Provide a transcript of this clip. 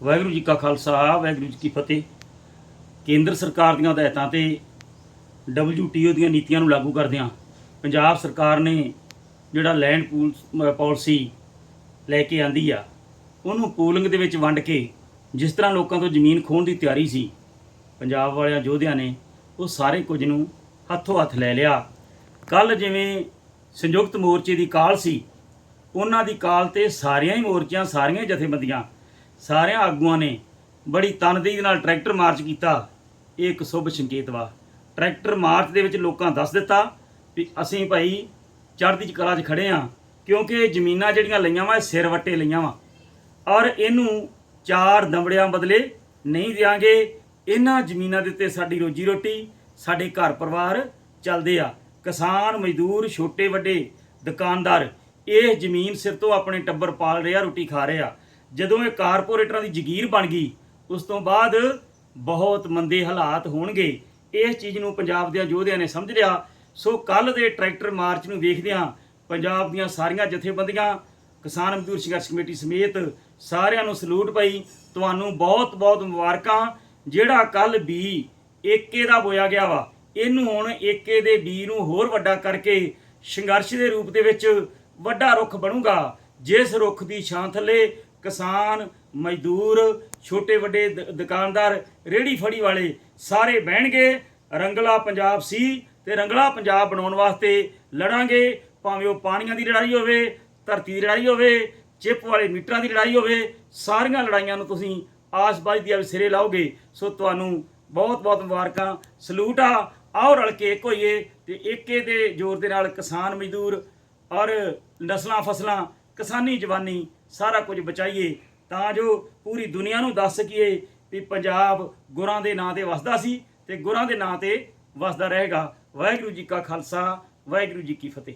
ਵਾਹਿਗੁਰੂ ਜੀ ਕਾ ਖਾਲਸਾ, ਵਾਹਿਗੁਰੂ ਜੀ ਕੀ ਫਤਿਹ। ਕੇਂਦਰ ਸਰਕਾਰ ਦੀਆਂ ਹਦਾਇਤਾਂ ਤੇ WTO ਦੀਆਂ ਨੀਤੀਆਂ ਨੂੰ ਲਾਗੂ ਕਰਦਿਆਂ ਪੰਜਾਬ ਸਰਕਾਰ ਨੇ ਜਿਹੜਾ ਲੈਂਡ ਪੂਲ ਪਾਲਿਸੀ ਲੈ ਕੇ ਆਂਦੀ ਆ, ਉਹਨੂੰ ਪੂਲਿੰਗ ਦੇ ਵਿੱਚ ਵੰਡ ਕੇ ਜਿਸ ਤਰ੍ਹਾਂ ਲੋਕਾਂ ਤੋਂ ਜ਼ਮੀਨ ਖੋਹਣ ਦੀ ਤਿਆਰੀ ਸੀ, ਪੰਜਾਬ ਵਾਲਿਆਂ, ਯੋਧਿਆਂ ਨੇ, ਉਹ ਸਾਰੇ ਕੁਝ ਨੂੰ ਹੱਥੋਂ ਹੱਥ ਲੈ ਲਿਆ। ਕੱਲ ਜਿਵੇਂ ਸੰਯੁਕਤ ਮੋਰਚੇ ਦੀ ਕਾਲ ਸੀ, ਉਹਨਾਂ ਦੀ ਕਾਲ ਤੇ ਸਾਰਿਆਂ ਹੀ ਮੋਰਚਿਆਂ, ਸਾਰੀਆਂ ਹੀ ਜਥੇਬੰਦੀਆਂ ਸਾਰਿਆਂ ਆਗੂਆਂ ਨੇ ਬੜੀ ਤਨਦੇਹੀ ਨਾਲ ਟਰੈਕਟਰ ਮਾਰਚ ਕੀਤਾ। ਇਹ ਇੱਕ ਸ਼ੁਭ ਸੰਕੇਤ ਵਾ। ਟਰੈਕਟਰ ਮਾਰਚ ਦੇ ਵਿੱਚ ਲੋਕਾਂ ਦੱਸ ਦਿੱਤਾ ਵੀ ਅਸੀਂ ਭਾਈ ਚੜ੍ਹਦੀ ਚ ਕਲਾ 'ਚ ਖੜੇ ਆ, ਕਿਉਂਕਿ ਇਹ ਜ਼ਮੀਨਾਂ ਜਿਹੜੀਆਂ ਲਈਆਂ ਵਾ, ਇਹ ਸਿਰ ਵੱਟੇ ਲਈਆਂ ਵਾ। ਔਰ ਇਹਨੂੰ ਚਾਰ ਦੰਬੜਿਆਂ ਬਦਲੇ ਨਹੀਂ ਦਿਆਂਗੇ। ਇਹਨਾਂ ਜ਼ਮੀਨਾਂ ਦੇ ਉੱਤੇ ਸਾਡੀ ਰੋਜੀ ਰੋਟੀ ਸਾਡੇ ਘਰ ਪਰਿਵਾਰ ਚੱਲਦੇ ਆ। ਕਿਸਾਨ, ਮਜ਼ਦੂਰ ਛੋਟੇ ਵੱਡੇ ਦੁਕਾਨਦਾਰ, ਇਹ ਜ਼ਮੀਨ ਸਿਰ ਤੋਂ ਆਪਣੇ ਟੱਬਰ ਪਾਲ ਰਿਹਾ ਰੋਟੀ ਖਾ ਰਿਹਾ ਜਦੋਂ ਇਹ ਕਾਰਪੋਰੇਟਰਾਂ ਦੀ ਜ਼ਗੀਰ ਬਣ ਗਈ, ਉਸ ਤੋਂ ਬਾਅਦ ਬਹੁਤ ਮੰਦੇ ਹਾਲਾਤ ਹੋਣਗੇ। ਇਸ ਚੀਜ਼ ਨੂੰ ਪੰਜਾਬ ਦੇ ਯੋਧਿਆਂ ਨੇ ਸਮਝ ਲਿਆ। ਸੋ ਕੱਲ ਦੇ ਟਰੈਕਟਰ ਮਾਰਚ ਨੂੰ ਵੇਖਦਿਆਂ ਪੰਜਾਬ ਦੀਆਂ ਸਾਰੀਆਂ ਜਥੇਬੰਦੀਆਂ, ਕਿਸਾਨ ਮਜ਼ਦੂਰ ਸੰਘਰਸ਼ ਕਮੇਟੀ ਸਮੇਤ ਸਾਰਿਆਂ ਨੂੰ ਸਲੂਟ ਪਈ, ਤੁਹਾਨੂੰ ਬਹੁਤ ਬਹੁਤ ਮੁਬਾਰਕਾਂ, ਜਿਹੜਾ ਕੱਲ ਬੀ ਏਕੇ ਦਾ ਬੋਇਆ ਗਿਆ ਵਾ, ਇਹਨੂੰ ਹੁਣ ਏਕੇ ਦੇ ਬੀ ਨੂੰ ਹੋਰ ਵੱਡਾ ਕਰਕੇ ਸੰਘਰਸ਼ ਦੇ ਰੂਪ ਦੇ ਵਿੱਚ ਵੱਡਾ ਰੁੱਖ ਬਣੂਗਾ। ਜਿਸ ਰੁੱਖ ਦੀ ਛਾਂ ਥੱਲੇ ਕਿਸਾਨ, ਮਜ਼ਦੂਰ, ਛੋਟੇ ਵੱਡੇ ਦ- ਦੁਕਾਨਦਾਰ ਰੇੜੀ ਫੜੀ ਵਾਲੇ ਸਾਰੇ ਬਹਿਣਗੇ। ਰੰਗਲਾ ਪੰਜਾਬ ਸੀ ਤੇ ਰੰਗਲਾ ਪੰਜਾਬ ਬਣਾਉਣ ਵਾਸਤੇ ਲੜਾਂਗੇ। ਭਾਵੇਂ ਉਹ ਪਾਣੀਆਂ ਦੀ ਲੜਾਈ ਹੋਵੇ, ਧਰਤੀ ਦੀ ਲੜਾਈ ਹੋਵੇ, ਚਿੱਪ ਵਾਲੇ ਮੀਟਰਾਂ ਦੀ ਲੜਾਈ ਹੋਵੇ, ਸਾਰੀਆਂ ਲੜਾਈਆਂ ਨੂੰ ਤੁਸੀਂ ਆਸਬਾਜ਼ ਦੀ ਸਿਰੇ ਲਾਓਗੇ। ਸੋ ਤੁਹਾਨੂੰ ਬਹੁਤ ਬਹੁਤ ਮੁਬਾਰਕਾਂ। ਸਲੂਟ ਆ, ਆਓ ਰਲ ਕੇ ਇੱਕ ਹੋਈਏ ਤੇ ਏਕੇ ਦੇ ਜ਼ੋਰ ਦੇ ਨਾਲ ਕਿਸਾਨ, ਮਜ਼ਦੂਰ ਔਰ ਨਸਲਾਂ, ਫਸਲਾਂ ਕਿਸਾਨੀ ਜਵਾਨੀ ਸਾਰਾ ਕੁਝ ਬਚਾਈਏ, ਤਾਂ ਜੋ ਪੂਰੀ ਦੁਨੀਆ ਨੂੰ ਦੱਸ ਸਕੀਏ ਵੀ ਪੰਜਾਬ ਗੁਰਾਂ ਦੇ ਨਾਂ ਤੇ ਵਸਦਾ ਸੀ ਤੇ ਗੁਰਾਂ ਦੇ ਨਾਂ ਤੇ ਵਸਦਾ ਰਹੇਗਾ। ਵਾਹਿਗੁਰੂ ਜੀ ਕਾ ਖਾਲਸਾ, ਵਾਹਿਗੁਰੂ ਜੀ ਕੀ ਫਤਿਹ।